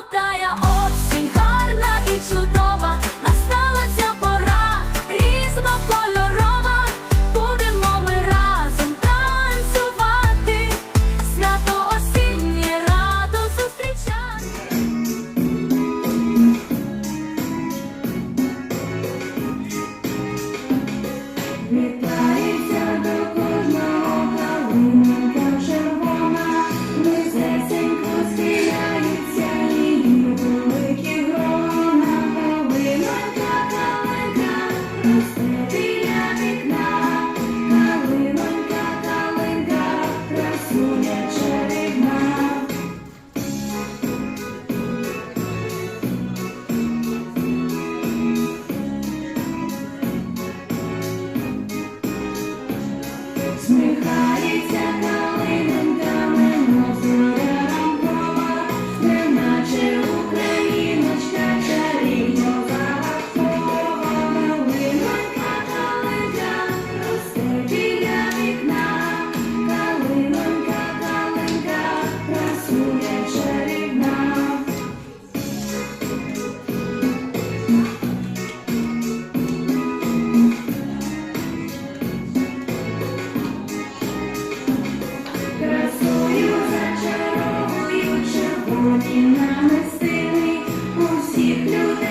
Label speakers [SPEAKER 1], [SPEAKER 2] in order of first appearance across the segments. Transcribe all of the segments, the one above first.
[SPEAKER 1] Солодая осінь, гарна і чудова,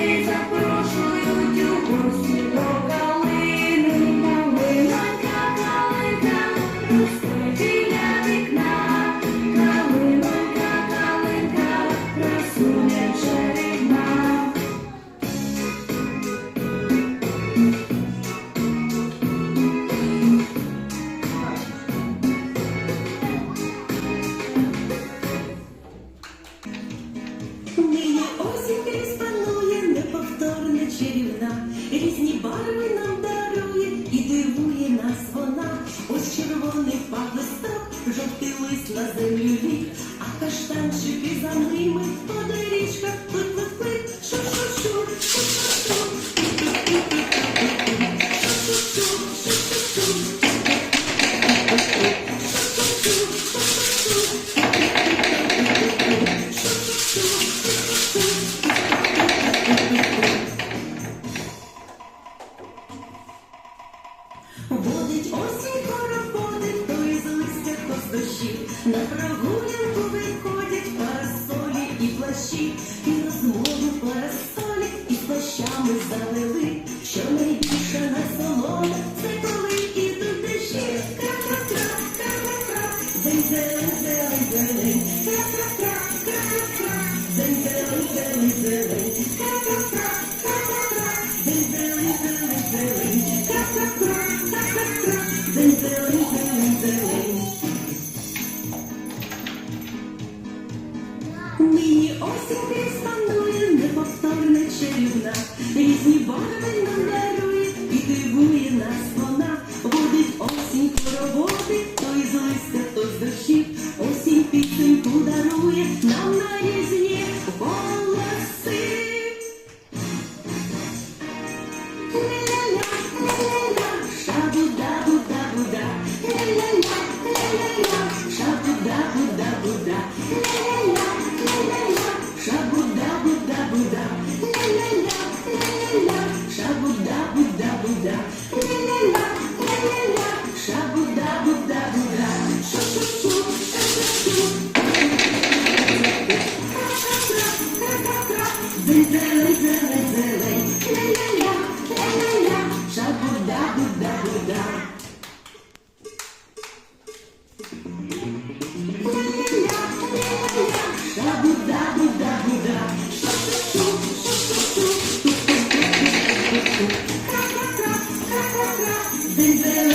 [SPEAKER 2] Jesus. Чарівна,
[SPEAKER 3] різні барви нам дарує і дивує нас вона. Ось червоний пахлисток, жовтий лист на землю ліг, а каштанчики за ними по доріжках плик-плик-плик, шу-шу-шу, шу-шу-шу. Водить осінь хороводи, то із листя, дощів. На прогулянку виходять парасолі і плащі, і розмову парасолі, і плащами залили. Що найбільше на соломе, це коли ідуть дощі. Кра-кра-кра, кра-кра-кра, зелень, зелень, зелень, кра-кра-кра, кра-кра-кра, зелень, зелень, зелень, кра-кра-кра, Нині осінь крізь неповторне чарівна, різні барви нам дарує і дивує нас Yeah. Кра-кра-кра, зелень,